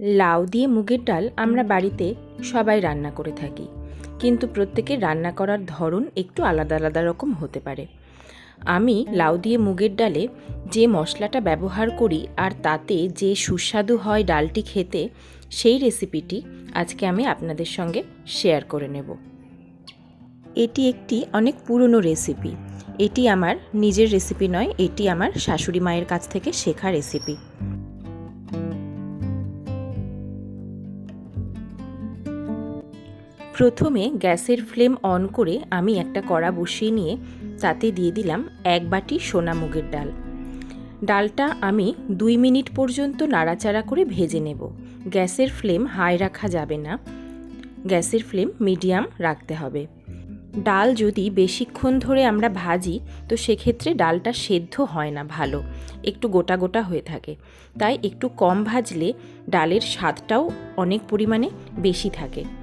লাউ দিয়ে মুগের ডাল আমরা বাড়িতে সবাই রান্না করে থাকি। কিন্তু প্রত্যেকের রান্না করার ধরন একটু আলাদা আলাদা রকম হতে পারে। আমি লাউ দিয়ে মুগের ডালে যে মশলাটা ব্যবহার করি আর তাতে যে সুস্বাদু হয় ডালটি খেতে সেই রেসিপিটি আজকে আমি আপনাদের সঙ্গে শেয়ার করে নেব। এটি একটি অনেক পুরনো রেসিপি। এটি আমার নিজের রেসিপি নয় এটি আমার শাশুড়ি মায়ের কাছ থেকে শেখা রেসিপি। প্রথমে গ্যাসের ফ্লেম অন করে আমি একটা কড়া বসিয়ে নিয়ে তাতে দিয়ে দিলাম এক বাটি সোনা মুগের ডাল। ডালটা আমি দুই মিনিট পর্যন্ত নাড়াচাড়া করে ভেজে নেব। গ্যাসের ফ্লেম হাই রাখা যাবে না। গ্যাসের ফ্লেম মিডিয়াম রাখতে হবে। ডাল যদি বেশিক্ষণ ধরে আমরা ভাজি, তো সেক্ষেত্রে ডালটা সেদ্ধ হয় না ভালো, একটু গোটা গোটা হয়ে থাকে। তাই একটু কম ভাজলে ডালের স্বাদটাও অনেক পরিমাণে বেশি থাকে।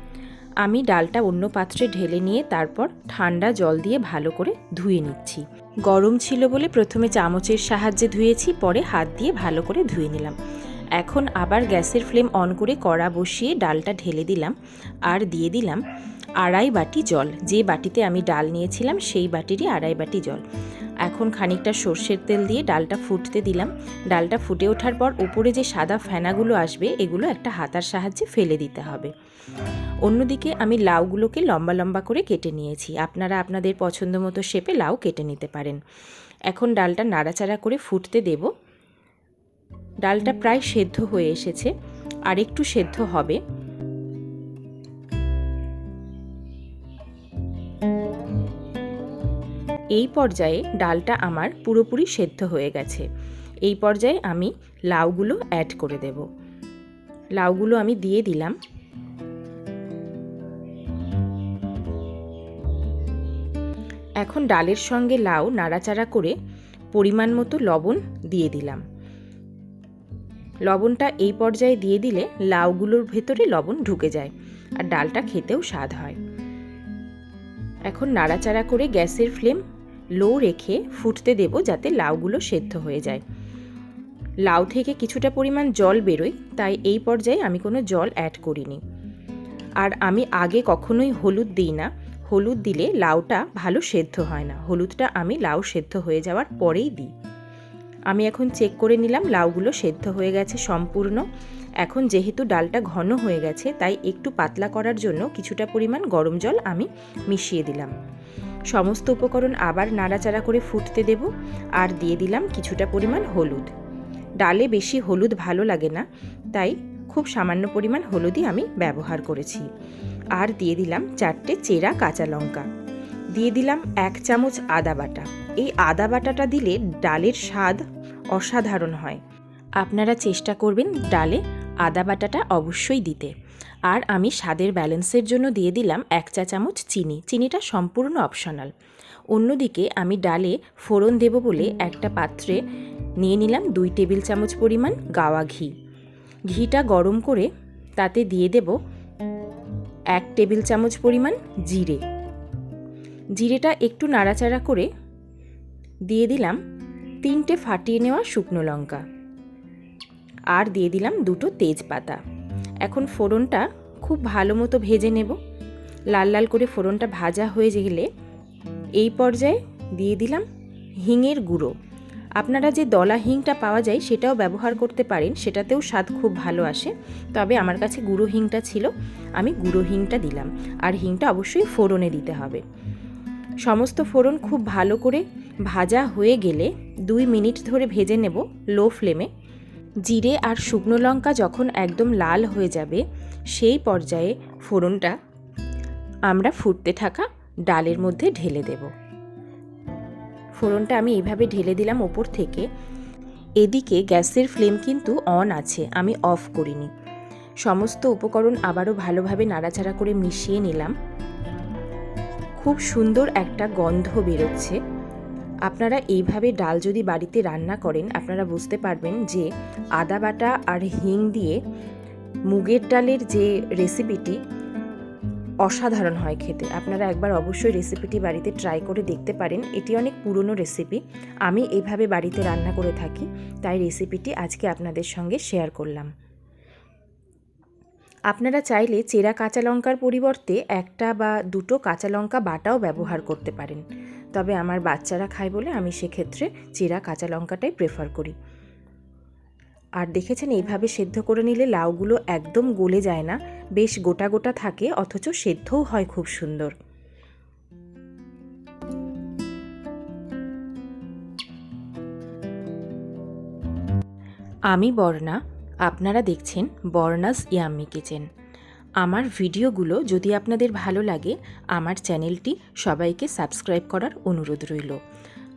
আমি ডালটা অন্য পাত্রে ঢেলে নিয়ে তারপর ঠান্ডা জল দিয়ে ভালো করে ধুয়ে নিচ্ছি। গরম ছিল বলে প্রথমে চামচের সাহায্যে ধুয়েছি, পরে হাত দিয়ে ভালো করে ধুয়ে নিলাম। এখন আবার গ্যাসের ফ্লেম অন করে কড়া বসিয়ে ডালটা ঢেলে দিলাম আর দিয়ে দিলাম আড়াই বাটি জল। যে বাটিতে আমি ডাল নিয়েছিলাম, সেই বাটিরই আড়াই বাটি জল। এখন খানিকটা সর্ষের তেল দিয়ে ডালটা ফুটতে দিলাম। ডালটা ফুটে ওঠার পর উপরে যে সাদা ফেনাগুলো আসবে, এগুলো একটা হাতার সাহায্যে ফেলে দিতে হবে। অন্যদিকে আমি লাউগুলোকে লম্বা লম্বা করে কেটে নিয়েছি। আপনারা আপনাদের পছন্দ মতো শেপে লাউ কেটে নিতে পারেন। এখন ডালটা নাড়াচাড়া করে ফুটতে দেব। ডালটা প্রায় সেদ্ধ হয়ে এসেছে। আর একটু সেদ্ধ হবে। এই পর্যায়ে ডালটা আমার পুরোপুরি সেদ্ধ হয়ে গেছে। এই পর্যায়ে আমি লাউগুলো অ্যাড করে দেব। লাউগুলো আমি দিয়ে দিলাম। এখন ডালের সঙ্গে লাউ নাড়াচাড়া করে পরিমাণ মতো লবণ দিয়ে দিলাম। লবণটা এই পর্যায়ে দিয়ে দিলে লাউগুলোর ভেতরে লবণ ঢুকে যায় আর ডালটা খেতেও স্বাদ হয়। এখন নাড়াচাড়া করে গ্যাসের ফ্লেম লো রেখে ফুটতে দেব যাতে লাউগুলো সেদ্ধ হয়ে যায়। লাউ থেকে কিছুটা পরিমাণ জল বেরোয়, তাই এই পর্যায়ে আমি কোনো জল অ্যাড করিনি। আর আমি আগে কখনোই হলুদ দিই না। হলুদ দিলে লাউটা ভালো সেদ্ধ হয় না। হলুদটা আমি লাউ সেদ্ধ হয়ে যাওয়ার পরেই দিই। আমি এখন চেক করে নিলাম, লাউগুলো সেদ্ধ হয়ে গেছে সম্পূর্ণ। এখন যেহেতু ডালটা ঘন হয়ে গেছে, তাই একটু পাতলা করার জন্য কিছুটা পরিমাণ গরম জল আমি মিশিয়ে দিলাম। সমস্ত উপকরণ আবার নাড়াচাড়া করে ফুটতে দেব আর দিয়ে দিলাম কিছুটা পরিমাণ হলুদ। ডালে বেশি হলুদ ভালো লাগে না, তাই খুব সামান্য পরিমাণ হলুদই আমি ব্যবহার করেছি। আর দিয়ে দিলাম চারটে চেরা কাঁচা লঙ্কা। দিয়ে দিলাম এক চামচ আদা বাটা। এই আদা বাটাটা দিলে ডালের স্বাদ অসাধারণ হয়। আপনারা চেষ্টা করবেন ডালে আদা বাটাটা অবশ্যই দিতে। আর আমি স্বাদের ব্যালেন্সের জন্য দিয়ে দিলাম এক চা চামচ চিনি। চিনিটা সম্পূর্ণ অপশনাল অন্যদিকে আমি ডালে ফোড়ন দেব বলে একটা পাত্রে নিয়ে নিলাম দুই টেবিল চামচ পরিমাণ গাওয়া ঘি। ঘিটা গরম করে তাতে দিয়ে দেব এক টেবিল চামচ পরিমাণ জিরে। জিরেটা একটু নাড়াচাড়া করে দিয়ে দিলাম তিনটে ফাটিয়ে নেওয়া শুকনো লঙ্কা। আর দিয়ে দিলাম দুটো তেজপাতা। এখন ফোড়নটা খুব ভালো মতো ভেজে নেব। লাল লাল করে ফোড়নটা ভাজা হয়ে গেলে এই পর্যায়ে দিয়ে দিলাম হিঙের গুঁড়ো। আপনারা যে দলা হিংটা পাওয়া যায় সেটাও ব্যবহার করতে পারেন, সেটাতেও স্বাদ খুব ভালো আসে। তবে আমার কাছে গুঁড়ো হিংটা ছিল, আমি গুঁড়ো হিংটা দিলাম। আর হিংটা অবশ্যই ফোড়নে দিতে হবে। সমস্ত ফোড়ন খুব ভালো করে ভাজা হয়ে গেলে দুই মিনিট ধরে ভেজে নেব লো ফ্লেমে। জিরে আর শুকনো লঙ্কা যখন একদম লাল হয়ে যাবে, সেই পর্যায়ে ফোড়নটা আমরা ফুটতে থাকা ডালের মধ্যে ঢেলে দেব। ফোড়নটা আমি এইভাবে ঢেলে দিলাম ওপর থেকে। এদিকে গ্যাসের ফ্লেম কিন্তু অন আছে, আমি অফ করিনি। সমস্ত উপকরণ আবারও ভালোভাবে নাড়াচাড়া করে মিশিয়ে নিলাম। খুব সুন্দর একটা গন্ধ বেরোচ্ছে। আপনারা এইভাবে ডাল যদি বাড়িতে রান্না করেন, আপনারা বুঝতে পারবেন যে আদা বাটা আর হিং দিয়ে মুগের ডালের যে রেসিপিটি অসাধারণ হয় খেতে। আপনারা একবার অবশ্যই রেসিপিটি বাড়িতে ট্রাই করে দেখতে পারেন। এটি অনেক পুরনো রেসিপি আমি এইভাবে বাড়িতে রান্না করে থাকি, তাই রেসিপিটি আজকে আপনাদের সঙ্গে শেয়ার করলাম। আপনারা চাইলে চেরা কাঁচা লঙ্কার পরিবর্তে একটা বা দুটো কাঁচা লঙ্কা বাটাও ব্যবহার করতে পারেন। তবে আমার বাচ্চারা খায় বলে আমি সেক্ষেত্রে চেরা কাঁচা লঙ্কাটাই প্রেফার করি। আর দেখেছেন এইভাবে সেদ্ধ করে নিলে লাউগুলো একদম গলে যায় না, বেশ গোটা গোটা থাকে, অথচ সেদ্ধও হয় খুব সুন্দর। আমি বর্ণা, আপনারা দেখছেন বর্ণাস ইয়াম্মি কিচেন। আমার ভিডিওগুলো যদি আপনাদের ভালো লাগে, আমার চ্যানেলটি সবাইকে সাবস্ক্রাইব করার অনুরোধ রইল।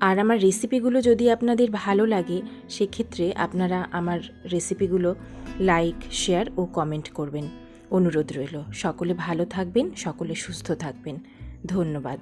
আর আমার রেসিপিগুলো যদি আপনাদের ভালো লাগে, সেক্ষেত্রে আপনারা আমার রেসিপিগুলো লাইক, শেয়ার ও কমেন্ট করবেন। অনুরোধ রইল। সকলে ভালো থাকবেন, সকলে সুস্থ থাকবেন। ধন্যবাদ।